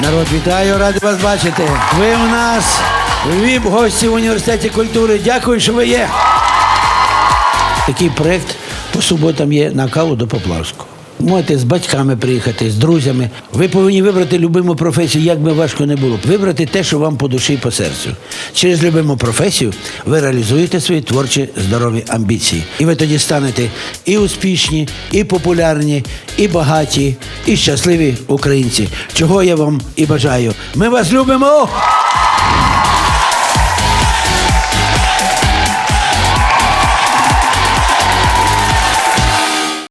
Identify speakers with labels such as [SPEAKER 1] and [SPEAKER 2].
[SPEAKER 1] Народ, вітаю, радий вас бачити. Ви у нас віп гості в університеті культури. Дякую, що ви є. Такий проєкт по суботам є на каву до Поплавського. Можете з батьками приїхати, з друзями. Ви повинні вибрати любиму професію, як би важко не було. Вибрати те, що вам по душі і по серцю. Через любиму професію ви реалізуєте свої творчі здорові амбіції. І ви тоді станете і успішні, і популярні, і багаті, і щасливі українці. Чого я вам і бажаю. Ми вас любимо!